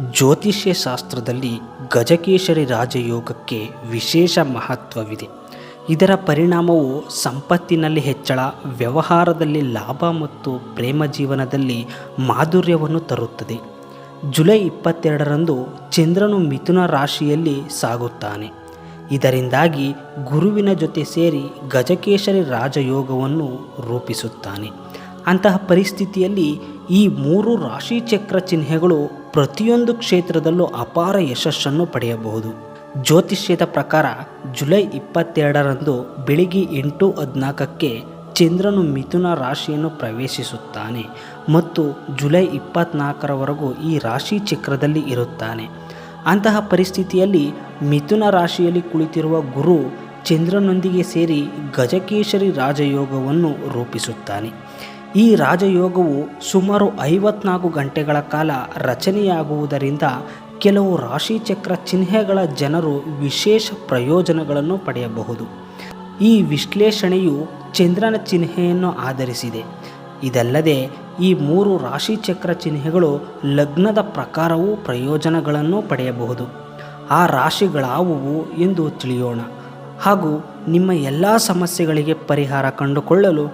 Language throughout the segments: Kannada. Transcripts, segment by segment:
ಜ್ಯೋತಿಷ್ಯ ಶಾಸ್ತ್ರದಲ್ಲಿ ಗಜಕೇಶರಿ ರಾಜಯೋಗಕ್ಕೆ ವಿಶೇಷ ಮಹತ್ವವಿದೆ. ಇದರ ಪರಿಣಾಮವು ಸಂಪತ್ತಿನಲ್ಲಿ ಹೆಚ್ಚಳ, ವ್ಯವಹಾರದಲ್ಲಿ ಲಾಭ ಮತ್ತು ಪ್ರೇಮ ಜೀವನದಲ್ಲಿ ಮಾಧುರ್ಯವನ್ನು ತರುತ್ತದೆ. ಜುಲೈ ಇಪ್ಪತ್ತೆರಡರಂದು ಚಂದ್ರನು ಮಿಥುನ ರಾಶಿಯಲ್ಲಿ ಸಾಗುತ್ತಾನೆ. ಇದರಿಂದಾಗಿ ಗುರುವಿನ ಜೊತೆ ಸೇರಿ ಗಜಕೇಶರಿ ರಾಜಯೋಗವನ್ನು ರೂಪಿಸುತ್ತಾನೆ. ಅಂತಹ ಪರಿಸ್ಥಿತಿಯಲ್ಲಿ ಈ ಮೂರು ರಾಶಿ ಚಕ್ರ ಚಿಹ್ನೆಗಳು ಪ್ರತಿಯೊಂದು ಕ್ಷೇತ್ರದಲ್ಲೂ ಅಪಾರ ಯಶಸ್ಸನ್ನು ಪಡೆಯಬಹುದು. ಜ್ಯೋತಿಷ್ಯದ ಪ್ರಕಾರ ಜುಲೈ ಇಪ್ಪತ್ತೆರಡರಂದು ಬೆಳಿಗ್ಗೆ ಎಂಟು ಹದಿನಾಲ್ಕಕ್ಕೆ ಚಂದ್ರನು ಮಿಥುನ ರಾಶಿಯನ್ನು ಪ್ರವೇಶಿಸುತ್ತಾನೆ ಮತ್ತು ಜುಲೈ ಇಪ್ಪತ್ನಾಲ್ಕರವರೆಗೂ ಈ ರಾಶಿ ಚಕ್ರದಲ್ಲಿ ಇರುತ್ತಾನೆ. ಅಂತಹ ಪರಿಸ್ಥಿತಿಯಲ್ಲಿ ಮಿಥುನ ರಾಶಿಯಲ್ಲಿ ಕುಳಿತಿರುವ ಗುರು ಚಂದ್ರನೊಂದಿಗೆ ಸೇರಿ ಗಜಕೇಶರಿ ರಾಜಯೋಗವನ್ನು ರೂಪಿಸುತ್ತಾನೆ. ಈ ರಾಜಯೋಗವು ಸುಮಾರು ಐವತ್ನಾಲ್ಕು ಗಂಟೆಗಳ ಕಾಲ ರಚನೆಯಾಗುವುದರಿಂದ ಕೆಲವು ರಾಶಿಚಕ್ರ ಚಿಹ್ನೆಗಳ ಜನರು ವಿಶೇಷ ಪ್ರಯೋಜನಗಳನ್ನು ಪಡೆಯಬಹುದು. ಈ ವಿಶ್ಲೇಷಣೆಯು ಚಂದ್ರನ ಚಿಹ್ನೆಯನ್ನು ಆಧರಿಸಿದೆ. ಇದಲ್ಲದೆ ಈ ಮೂರು ರಾಶಿಚಕ್ರ ಚಿಹ್ನೆಗಳು ಲಗ್ನದ ಪ್ರಕಾರವೂ ಪ್ರಯೋಜನಗಳನ್ನು ಪಡೆಯಬಹುದು. ಆ ರಾಶಿಗಳಾವುವು ಎಂದು ತಿಳಿಯೋಣ. ಹಾಗೂ ನಿಮ್ಮ ಎಲ್ಲ ಸಮಸ್ಯೆಗಳಿಗೆ ಪರಿಹಾರ ಕಂಡುಕೊಳ್ಳಲು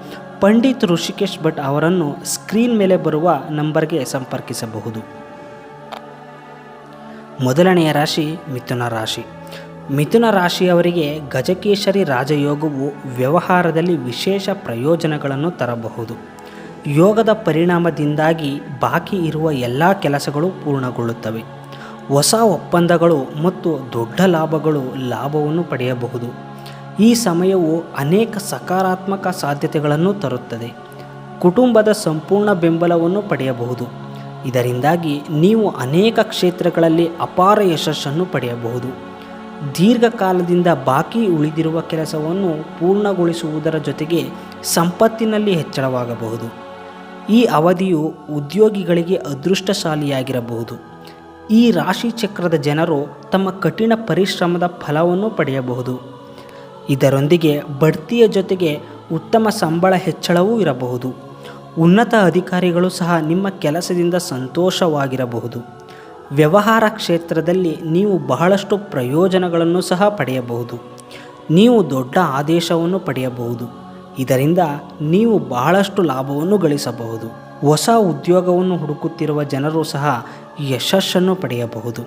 ಪಂಡಿತ್ ಋಷಿಕೇಶ್ ಭಟ್ ಅವರನ್ನು ಸ್ಕ್ರೀನ್ ಮೇಲೆ ಬರುವ ನಂಬರ್ಗೆ ಸಂಪರ್ಕಿಸಬಹುದು. ಮೊದಲನೆಯ ರಾಶಿ ಮಿಥುನ ರಾಶಿ. ಮಿಥುನ ರಾಶಿಯವರಿಗೆ ಗಜಕೇಶರಿ ರಾಜಯೋಗವು ವ್ಯವಹಾರದಲ್ಲಿ ವಿಶೇಷ ಪ್ರಯೋಜನಗಳನ್ನು ತರಬಹುದು. ಯೋಗದ ಪರಿಣಾಮದಿಂದಾಗಿ ಬಾಕಿ ಇರುವ ಎಲ್ಲ ಕೆಲಸಗಳು ಪೂರ್ಣಗೊಳ್ಳುತ್ತವೆ. ಹೊಸ ಒಪ್ಪಂದಗಳು ಮತ್ತು ದೊಡ್ಡ ಲಾಭಗಳು ಲಾಭವನ್ನು ಪಡೆಯಬಹುದು. ಈ ಸಮಯವು ಅನೇಕ ಸಕಾರಾತ್ಮಕ ಸಾಧ್ಯತೆಗಳನ್ನು ತರುತ್ತದೆ. ಕುಟುಂಬದ ಸಂಪೂರ್ಣ ಬೆಂಬಲವನ್ನು ಪಡೆಯಬಹುದು. ಇದರಿಂದಾಗಿ ನೀವು ಅನೇಕ ಕ್ಷೇತ್ರಗಳಲ್ಲಿ ಅಪಾರ ಯಶಸ್ಸನ್ನು ಪಡೆಯಬಹುದು. ದೀರ್ಘಕಾಲದಿಂದ ಬಾಕಿ ಉಳಿದಿರುವ ಕೆಲಸವನ್ನು ಪೂರ್ಣಗೊಳಿಸುವುದರ ಜೊತೆಗೆ ಸಂಪತ್ತಿನಲ್ಲಿ ಹೆಚ್ಚಳವಾಗಬಹುದು. ಈ ಅವಧಿಯು ಉದ್ಯೋಗಿಗಳಿಗೆ ಅದೃಷ್ಟಶಾಲಿಯಾಗಿರಬಹುದು. ಈ ರಾಶಿ ಚಕ್ರದ ಜನರು ತಮ್ಮ ಕಠಿಣ ಪರಿಶ್ರಮದ ಫಲವನ್ನು ಪಡೆಯಬಹುದು. ಇದರೊಂದಿಗೆ ಬಡ್ತಿಯ ಜೊತೆಗೆ ಉತ್ತಮ ಸಂಬಳ ಹೆಚ್ಚಳವೂ ಇರಬಹುದು. ಉನ್ನತ ಅಧಿಕಾರಿಗಳು ಸಹ ನಿಮ್ಮ ಕೆಲಸದಿಂದ ಸಂತೋಷವಾಗಿರಬಹುದು. ವ್ಯವಹಾರ ಕ್ಷೇತ್ರದಲ್ಲಿ ನೀವು ಬಹಳಷ್ಟು ಪ್ರಯೋಜನಗಳನ್ನು ಸಹ ಪಡೆಯಬಹುದು. ನೀವು ದೊಡ್ಡ ಆದೇಶವನ್ನು ಪಡೆಯಬಹುದು. ಇದರಿಂದ ನೀವು ಬಹಳಷ್ಟು ಲಾಭವನ್ನು ಗಳಿಸಬಹುದು. ಹೊಸ ಉದ್ಯೋಗವನ್ನು ಹುಡುಕುತ್ತಿರುವ ಜನರು ಸಹ ಯಶಸ್ಸನ್ನು ಪಡೆಯಬಹುದು.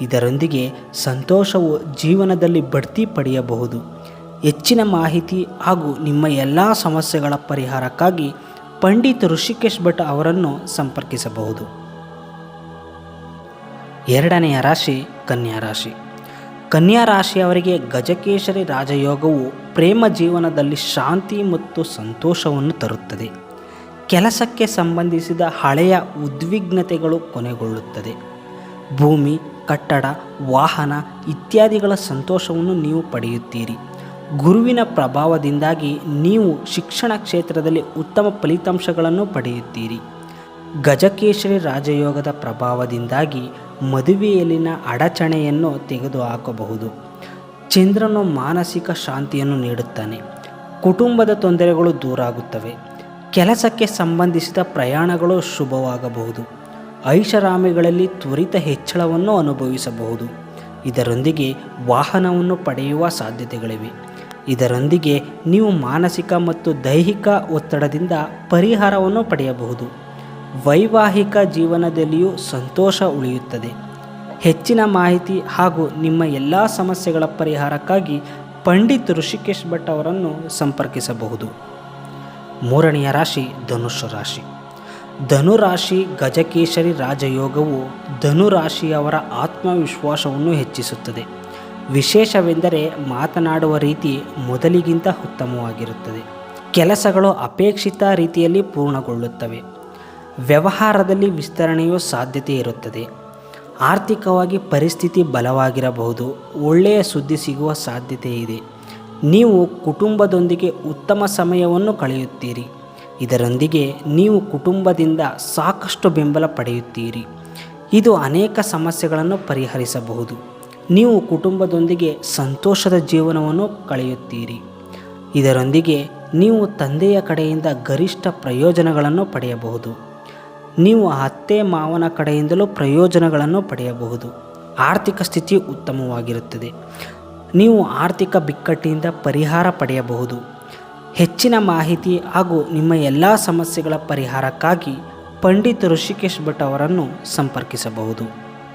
ಇದರೊಂದಿಗೆ ಸಂತೋಷವು ಜೀವನದಲ್ಲಿ ಬಡ್ತಿ ಪಡೆಯಬಹುದು. ಹೆಚ್ಚಿನ ಮಾಹಿತಿ ಹಾಗೂ ನಿಮ್ಮ ಎಲ್ಲ ಸಮಸ್ಯೆಗಳ ಪರಿಹಾರಕ್ಕಾಗಿ ಪಂಡಿತ್ ಋಷಿಕೇಶ್ ಭಟ್ ಅವರನ್ನು ಸಂಪರ್ಕಿಸಬಹುದು. ಎರಡನೆಯ ರಾಶಿ ಕನ್ಯಾ ರಾಶಿ. ಕನ್ಯಾ ರಾಶಿಯವರಿಗೆ ಗಜಕೇಶರಿ ರಾಜಯೋಗವು ಪ್ರೇಮ ಜೀವನದಲ್ಲಿ ಶಾಂತಿ ಮತ್ತು ಸಂತೋಷವನ್ನು ತರುತ್ತದೆ. ಕೆಲಸಕ್ಕೆ ಸಂಬಂಧಿಸಿದ ಹಳೆಯ ಉದ್ವಿಗ್ನತೆಗಳು ಕೊನೆಗೊಳ್ಳುತ್ತದೆ. ಭೂಮಿ, ಕಟ್ಟಡ, ವಾಹನ ಇತ್ಯಾದಿಗಳ ಸಂತೋಷವನ್ನು ನೀವು ಪಡೆಯುತ್ತೀರಿ. ಗುರುವಿನ ಪ್ರಭಾವದಿಂದಾಗಿ ನೀವು ಶಿಕ್ಷಣ ಕ್ಷೇತ್ರದಲ್ಲಿ ಉತ್ತಮ ಫಲಿತಾಂಶಗಳನ್ನು ಪಡೆಯುತ್ತೀರಿ. ಗಜಕೇಶರಿ ರಾಜಯೋಗದ ಪ್ರಭಾವದಿಂದಾಗಿ ಮದುವೆಯಲ್ಲಿನ ಅಡಚಣೆಯನ್ನು ತೆಗೆದುಹಾಕಬಹುದು. ಚಂದ್ರನು ಮಾನಸಿಕ ಶಾಂತಿಯನ್ನು ನೀಡುತ್ತಾನೆ. ಕುಟುಂಬದ ತೊಂದರೆಗಳು ದೂರಾಗುತ್ತವೆ. ಕೆಲಸಕ್ಕೆ ಸಂಬಂಧಿಸಿದ ಪ್ರಯಾಣಗಳು ಶುಭವಾಗಬಹುದು. ಐಷಾರಾಮಿಗಳಲ್ಲಿ ತ್ವರಿತ ಹೆಚ್ಚಳವನ್ನು ಅನುಭವಿಸಬಹುದು. ಇದರೊಂದಿಗೆ ವಾಹನವನ್ನು ಪಡೆಯುವ ಸಾಧ್ಯತೆಗಳಿವೆ. ಇದರೊಂದಿಗೆ ನೀವು ಮಾನಸಿಕ ಮತ್ತು ದೈಹಿಕ ಒತ್ತಡದಿಂದ ಪರಿಹಾರವನ್ನು ಪಡೆಯಬಹುದು. ವೈವಾಹಿಕ ಜೀವನದಲ್ಲಿಯೂ ಸಂತೋಷ ಉಳಿಯುತ್ತದೆ. ಹೆಚ್ಚಿನ ಮಾಹಿತಿ ಹಾಗೂ ನಿಮ್ಮ ಎಲ್ಲ ಸಮಸ್ಯೆಗಳ ಪರಿಹಾರಕ್ಕಾಗಿ ಪಂಡಿತ್ ಋಷಿಕೇಶ್ ಭಟ್ ಅವರನ್ನು ಸಂಪರ್ಕಿಸಬಹುದು. ಮೂರನೆಯ ರಾಶಿ ಧನುಷ್ ರಾಶಿ. ಧನುರಾಶಿ ಗಜಕೇಶರಿ ರಾಜಯೋಗವು ಧನುರಾಶಿಯವರ ಆತ್ಮವಿಶ್ವಾಸವನ್ನು ಹೆಚ್ಚಿಸುತ್ತದೆ. ವಿಶೇಷವೆಂದರೆ ಮಾತನಾಡುವ ರೀತಿ ಮೊದಲಿಗಿಂತ ಉತ್ತಮವಾಗಿರುತ್ತದೆ. ಕೆಲಸಗಳು ಅಪೇಕ್ಷಿತ ರೀತಿಯಲ್ಲಿ ಪೂರ್ಣಗೊಳ್ಳುತ್ತವೆ. ವ್ಯವಹಾರದಲ್ಲಿ ವಿಸ್ತರಣೆಯು ಸಾಧ್ಯತೆ ಇರುತ್ತದೆ. ಆರ್ಥಿಕವಾಗಿ ಪರಿಸ್ಥಿತಿ ಬಲವಾಗಿರಬಹುದು. ಒಳ್ಳೆಯ ಸುದ್ದಿ ಸಿಗುವ ಸಾಧ್ಯತೆ ಇದೆ. ನೀವು ಕುಟುಂಬದೊಂದಿಗೆ ಉತ್ತಮ ಸಮಯವನ್ನು ಕಳೆಯುತ್ತೀರಿ. ಇದರೊಂದಿಗೆ ನೀವು ಕುಟುಂಬದಿಂದ ಸಾಕಷ್ಟು ಬೆಂಬಲ ಪಡೆಯುತ್ತೀರಿ. ಇದು ಅನೇಕ ಸಮಸ್ಯೆಗಳನ್ನು ಪರಿಹರಿಸಬಹುದು. ನೀವು ಕುಟುಂಬದೊಂದಿಗೆ ಸಂತೋಷದ ಜೀವನವನ್ನು ಕಳೆಯುತ್ತೀರಿ. ಇದರೊಂದಿಗೆ ನೀವು ತಂದೆಯ ಕಡೆಯಿಂದ ಗರಿಷ್ಠ ಪ್ರಯೋಜನಗಳನ್ನು ಪಡೆಯಬಹುದು. ನೀವು ಅತ್ತೆ ಮಾವನ ಕಡೆಯಿಂದಲೂ ಪ್ರಯೋಜನಗಳನ್ನು ಪಡೆಯಬಹುದು. ಆರ್ಥಿಕ ಸ್ಥಿತಿ ಉತ್ತಮವಾಗಿರುತ್ತದೆ. ನೀವು ಆರ್ಥಿಕ ಬಿಕ್ಕಟ್ಟಿನಿಂದ ಪರಿಹಾರ ಪಡೆಯಬಹುದು. ಹೆಚ್ಚಿನ ಮಾಹಿತಿ ಹಾಗೂ ನಿಮ್ಮ ಎಲ್ಲ ಸಮಸ್ಯೆಗಳ ಪರಿಹಾರಕ್ಕಾಗಿ ಪಂಡಿತ್ ಋಷಿಕೇಶ್ ಭಟ್ ಅವರನ್ನು ಸಂಪರ್ಕಿಸಬಹುದು.